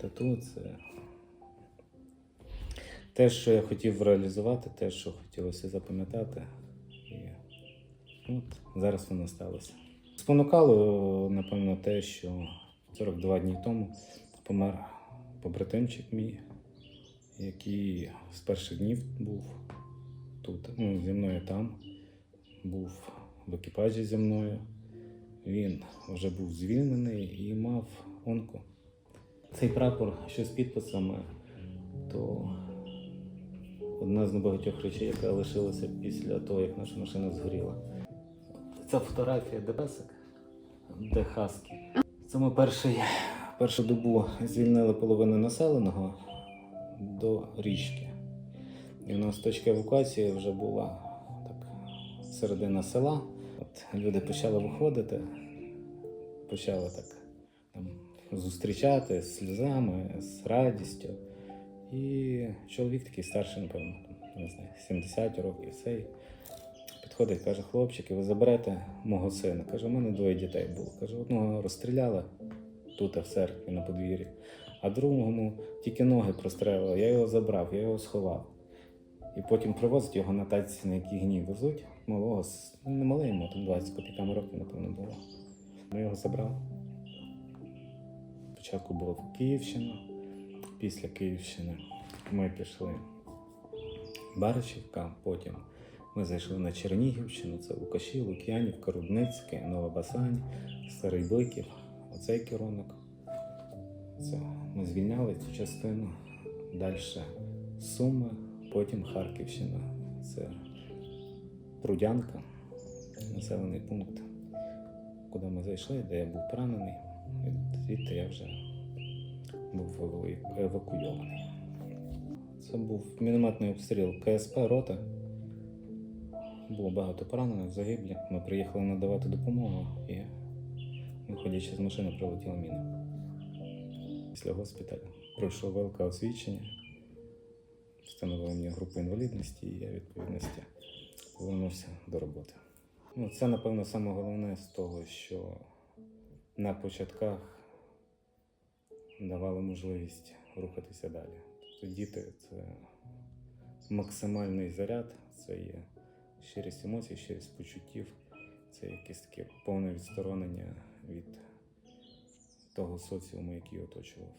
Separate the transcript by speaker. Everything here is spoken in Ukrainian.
Speaker 1: Тату це те, що я хотів реалізувати, те, що хотілося запам'ятати. І от зараз воно сталося. Спонукало, напевно, те, що 42 дні тому помер побратимчик мій, який з перших днів був тут, ну, зі мною там, був в екіпажі зі мною. Він вже був звільнений і мав онку. Цей прапор, що з підписами, то одна з небагатьох речей, яка лишилася після того, як наша машина згоріла. Ця фотографія де песик, де хаски. Це ми перший, першу добу звільнили половину населеного до річки. І у нас точка евакуації вже була так, середина села. От люди почали виходити, почали так зустрічати з сльозами, з радістю. І чоловік такий старший, напевно, не знаю, 70 років, цей підходить, каже, хлопчики, ви заберете мого сина. Каже, у мене двоє дітей було. Каже, одного розстріляли тут, в церкві на подвір'ї, а другому тільки ноги прострелили. Я його забрав, я його сховав. І потім привозять його на таці, на якій гній везуть. Малого, ну не малий, йому там 20 копійками років, напевно, було. Ми його забрали. Спочатку була Київщина, після Київщини ми пішли Баришівка, потім ми зайшли на Чернігівщину, це Лукаші, Лук'янівка, Рудницьке, Нова Басань, Старий Биків, оцей керунок. Це ми звільняли цю частину. Далі Суми, потім Харківщина. Це Прудянка, населений пункт, куди ми зайшли, де я був поранений. Звідти я вже був евакуйований. Це був мінометний обстріл КСП рота. Було багато поранених, загиблі. Ми приїхали надавати допомогу і, виходячи з машини, прилетіла міна. Після госпіталю пройшов ВЛК освідчення, встановили мені групу інвалідності, і я відповідності повернувся до роботи. Ну, це, напевно, саме головне з того, що на початках давали можливість рухатися далі. Тобто діти це максимальний заряд, це є щирість емоцій, щирість почуттів, це якесь таке повне відсторонення від того соціуму, який оточував.